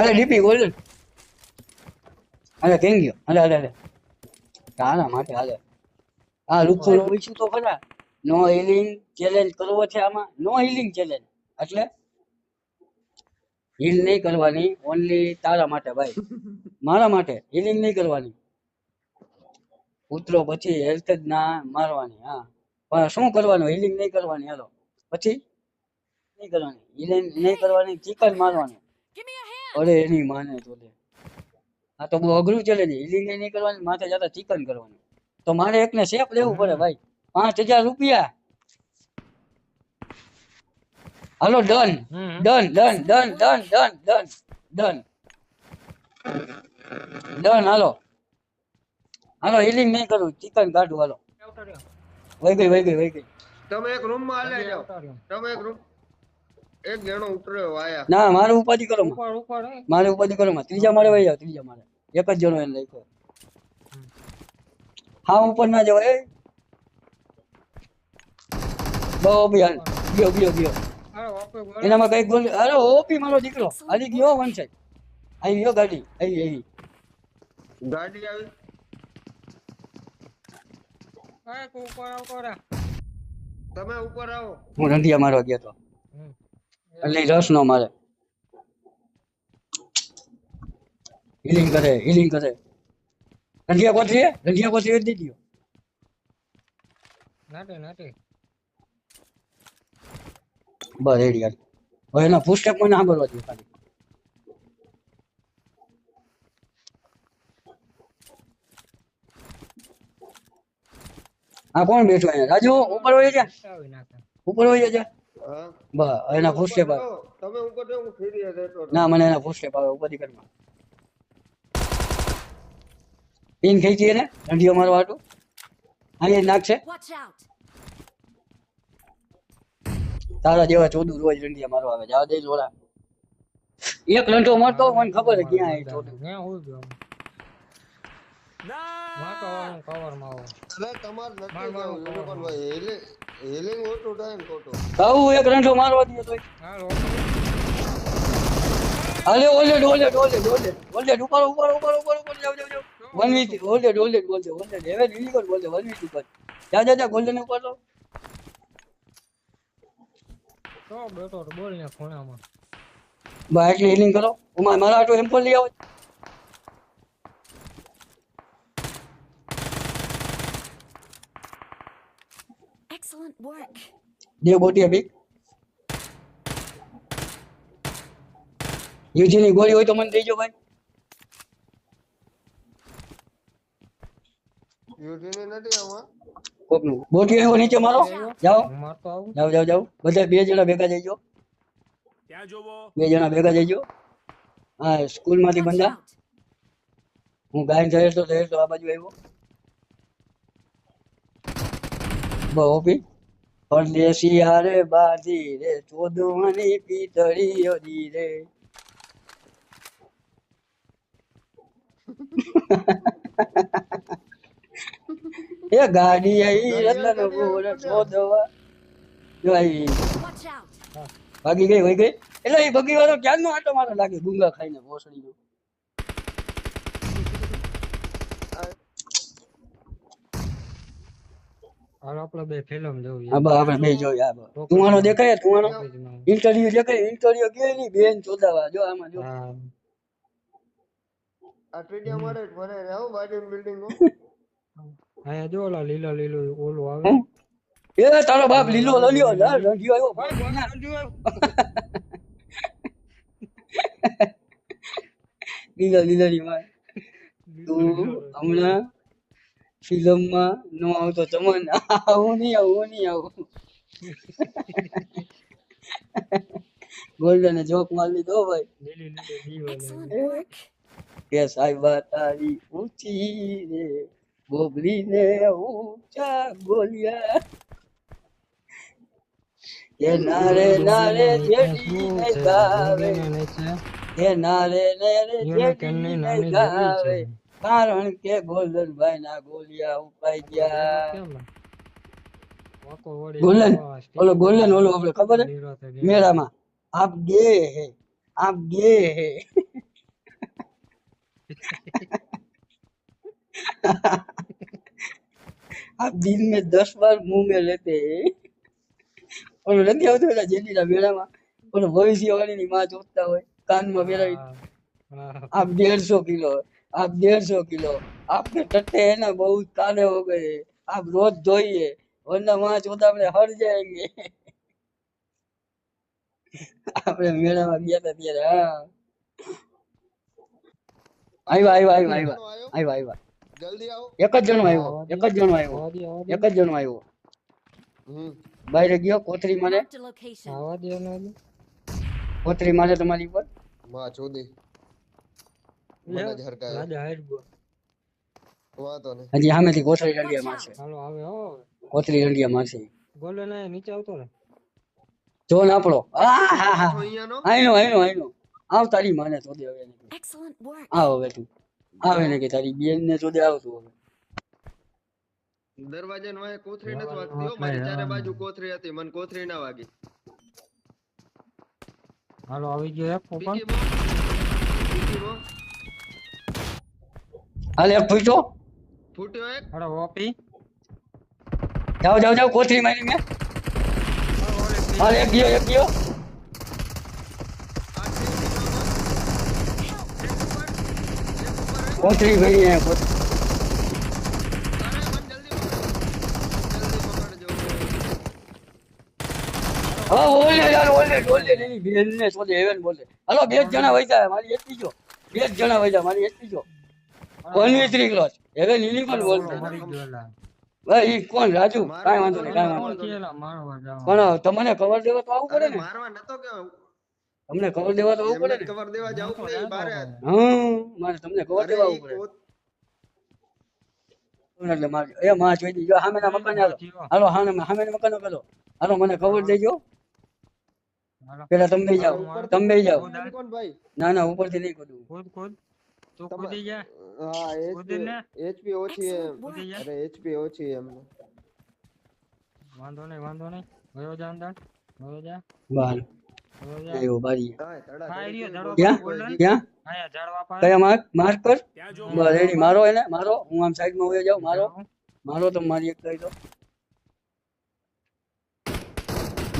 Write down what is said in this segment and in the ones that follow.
હાલે DP golden હાલે thank you હાલે હાલે હાલે તારા માટે હાલે હા લુકુ પૂછ્યું તો ખરા. નો હિલિંગ ચેલેન્જ કરવો છે આમાં. નો હિલિંગ ચેલેન્જ એટલે હિલ નહીં કરવાની ઓનલી તારા માટે ભાઈ. મારા માટે હિલિંગ નહીં કરવાની. ઉતરો પછી હેલ્થ જ ના મારવાની હા. પણ શું કરવાનું? હિલિંગ નહીં કરવાની હાલો. પછી? નહીં કરવાની. હિલિંગ નહીં કરવાની ચિકન મારવાનું. અરે એની માને તો લે. આ તો બહુ અઘરું ચલે ને. હિલિંગ નહીં કરવાની માથે જતા ચિકન કરવાનું. તો મારે એકને શેપ લેવું પડે ભાઈ. પાંચ હજાર રૂપિયા. હાલો done. Done done done done done done done. Done હાલો. હાલો હિલિંગ નહીં કરું. ચિકન કાઢું હાલો. વહી ગઈ વહી ગઈ વહી ગઈ. તમે એક રૂમમાં હાલે જાઓ. તમે એક રૂમ એક જણો ઉતર્યો આયા. ના મારે ઉપાધિ કરો ઉપાડ ઉપર મારે ઉપાધિ કરો માં. ત્રીજા મારે વહી જાવ ત્રીજા મારે. એક જ જણો એને લખ્યો. હા ઉપર ના જવાય એ. બહુ ઓપી ગયો ગયો ગયો. એનામાં કંઈક ગોલ અરે ઓપી મારો દીકરો. હાલી ગયો વન સાઈડ. આવી ગયો ગાડી. આવી આવી. ગાડી આવી. તમે ઉપર આવો. હું રંધિયા મારવા ગયો તો. એટલે રસ નો મારે. હિલિંગ કરે હિલિંગ કરે. રંધિયા કોથરી હે? રંધિયા કોથરી જ દીધી. નાટે નાટે. બસ રેડી યાર હવે એના પુસ્તક મને સાંભળવા દો ખાલી. હા કોણ બેઠો અહીંયા? રાજુ ઉપર હોય છે ઉપર હોય હા બસ એના ફૂલ સ્ટેપ આવે તમે ઉપર જાઓ હું ફ્રી રહેતો રહું. ના મને એના ફૂલ સ્ટેપ આવે ઉપર કરમાં પિન ખેંચી ને રંઢીઓ મારવા હાટુ? અહીંયા જ નાખશે તારા જેવા ચોદું રોજ રંઢિયા મારવા આવે જવા દે જોડા એક લંટો મારતો મને ખબર છે ક્યાં એ ચોદું ત્યાં હોય રંડો મારવા દે તોય. અરે ઓલેડ ઓલેડ ઓલેડ ઓલેડ ઉપર ઉપર ઉપર ઉપર ઓલેડ ઓલેડ બોલજો ઓલેડ હવે યુનિકોર્ન જા જા ગોલ્ડન ઉપર તો તો બેટો બોલ ને ખૂણામાં. બાઈક હેલિંગ કરો. ઉમા મારા આટો લઈ આવો. દેવ બોટિયા બી યુજીની ગોળી હોય તો મને દેજો ભાઈ યુટીની નથી આમાં કોકનું બોટિયો એવો નીચે મારો જાઓ હું મારતો આવું જાઓ જાઓ જાઓ બધા બે જણા ભેગા જઈજો ત્યાં જોવો બે જણા ભેગા જઈજો હા સ્કૂલમાંથી out. હું ગાયન જઈશ તો જઈશ તો આ બાજુ આવ્યો બહુ ઓપી પરદેશી હારે બાધી રે ચોદવાની પીતળીઓ દી રે. એ ગાડી આઈ રતનપુર ચોદવા. આવી ભાગી ગઈ ભાઈ ગઈ? એટલે એ બગી વાળો ક્યારનો આટો મારો લાગે? ગુંગા ખાઈને ભોસડીનો. આપણે બે ફિલ્મ જોવી હા બા આપણે બે જોઈએ હા બા તુમારો દેખાય તુમારો ઇન્ટરવ્યુ દેખાય ઇન્ટરવ્યુ કે ની બેન ચોદાવા જો આમાં જો. હા. આ મારે ભરે રહો બાજુ બિલ્ડિંગો અહીંયા જો ઓલા લીલો લીલો ઓલું આવે. એ તારો બાપ લીલો લલ્યો રંગિયો આવ્યો. લીલો લીલો ની માં તું હમણાં ફિલ્મમાં નો આવતો ચમન આવું નહીં આવું નહીં આવું. ગોલ્ડન જોક માર લીધો ભાઈ. કે સાહેબા તારી ઊંચી રે બોબલી ને ઊંચા બોલ્યા એ નારે નારે જેડી ને ગાવે એ નારે નારે જેડી ને ગાવે કારણ કે ગોલ્ડન ભાઈ ના ગોલિયા ઉપાઈ ગયા ગોલ્ડન ઓલો ગોલ્ડન ઓલો આપણે ખબર હે મેળામાં આપ ગે હે આપ ગે હે आप दिन में दस बार मुंह में लेते हैं ઓલું નથી આવતું ઓલા જેડીના મેળામાં ઓલો ભવિષ્યવાણીની માં જોતા હોય કાનમાં પહેરાવી હા, હા. आप डेढ़ આપ દેડશો કિલો. આપને ટટ્ટે હે બહુ કાલે હો ગયે. આપ રોજ જોઈએ વરના માં ચોદા આપણે હર જાયંગે આપણે મેળામાં ગયા હતા ત્યારે હા. આવ્યા આવ્યા આવ્યા આવ્યા આવ્યા આવ્યા એક જ જણો આવ્યો એક જ જણો આવ્યો એક જ જણો આવ્યો બહાર ગયો કોથરી મારે. આવા દેવાનો કોથરી મારે તમારી ઉપર. માં ચોદી મને જ હરકાયો. રાજા હારી ગયો. વાંધો નહીં. હજી સામેથી કોથળી રંડિયા મારશે. હાલો આવે હો. કોથળી રંડિયા મારશે. ગોલે ને નીચે આવતો ને જો નાપડો આ હા હા અહીંયાનો આઈનો આઈનો આઈનો આવ તારી માને તો દે હવે એને. કે. Excellent work. આવ હવે તું. આવે ને કે તારી બેન ને તો દે આવતું હવે. દરવાજા વાય કોથરી નથી જવાનું વાગતી હો આપણે, મારી ચારે હા. બાજુ કોથરી હતી મને કોથરી ના વાગી. હાલો આવી ગયો એક હાલ એક પૂછો. ફૂટ્યો એક. હડો ઓપી જાઓ જાઓ જાઓ કોથળી મારી મેં. હાલ એક ગયો એક ગયો. એક એક એક. કોથળી. ભરી હે પકડજો હા ઓલે યાર ઓલે ઓલે એની બેન ને શોધે હેવન બોલે. હાલો બે જ જણા વૈજા મારી એક જો બે જ જણા વૈજા મારી એટલી વી થ્રી ક્લોચ હવે નીલી પણ બોલતો. ભાઈ ઈ કોણ? રાજુ? કાઈ વાંધો નહીં કાઈ વાંધો પણ તમને કવર દેવા તો આવવું પડે ને? મારવા નતો કે તમને કવર દેવા તો આવવું પડે ને? કવર દેવા જાવું પડે બારે હમ મારે તમને કવર દેવા આવવું પડે. એટલે મારે? એ માં જોઈ દીજો સામેના મકાન હાલો. હાલો હામે સામેના મકાનો કરો હાલો મને ખબર દેજો. પેલા તમે જાઓ. તમે જાઓ. ના ના ઉપરથી નહીં કરું કૂદ કૂદ તું કૂદી જા. હા એચપી ઓછી એમ. Excellent work. કૂદી જા. અરે એચપી ઓછી એમ. વાંધો નહીં વાંધો નહીં. વયો જા અંદર. વયો જા. બાર વયો બારી કાંઈ તડા હા, તડી એરિયો કોઈ ધડો ક્યાં? બોલ ને. ક્યાં આયા ઝાડવા પાસે કયા માર્ક? માર્ક કર બસ રેડી. મારો એને મારો. હું આમ સાઈડમાં વયો જાઉં મારો. મારો તો મારી એક કહી દો.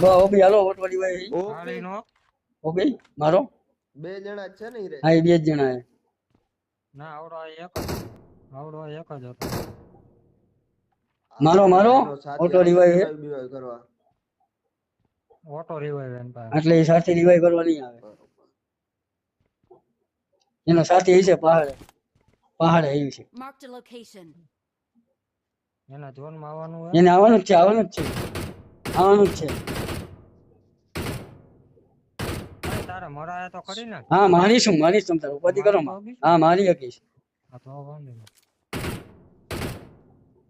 બસ ઓબી હાલો ઓટવાડી વાય ઓકે. હાલીનો ઓબી મારો. બે જણા છે ને હા બે જણા હે ના આવડો એક આવડો એક જ હતો. મારો મારો? ઓટો રિવાઈવ કરવા. ઓટો રિવાઈવ એન પાસે એટલે એ સાથે રિવાઈવ કરવા નહીં આવે. એનો સાથી હશે પહાડે. પહાડે આવ્યું છે. માર્ક ધ લોકેશન એના ઝોનમાં આવવાનું હોય? એને આવવાનું જ છે આવવાનું જ છે. આવવાનું જ છે. તારે મરાય તો કરી ને હા મારી શું મારી શું તાર ઉપાધિ કરો માં. હા મારી નહીં.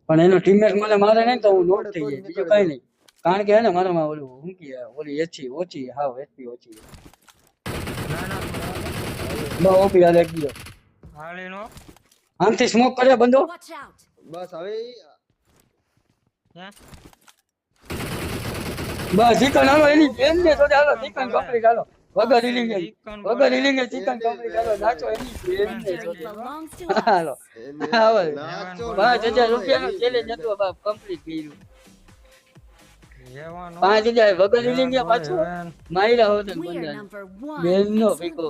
પણ એનો ટીમમેટ મને મારે નહીં તો હું નોટ થઈ જાય બીજું કઈ નહીં. કારણ કે હે ને મારામાં ઓલું હું કે ઓલી એચી ઓછી હાવ એચી ઓછી ના ના બહુ ઓપી હાલે એક હાલીનો આમથી સ્મોક કરે બંધો બસ હવે બસ ચિકન હાલો એની બેન ને તો હાલો ચિકન કપડી હાલો. વગર હિલિંગે વગર હિલિંગે ચિકન કમરી કરો નાચો એની એની હાલો. હવે પાંચ હજાર રૂપિયા નો ચેલેન્જ હતો બાપ કમ્પ્લીટ કર્યું. પાંચ હજાર વગર હિલિંગે પાછું? માયરા હોતન બંદર બેન નો પીકો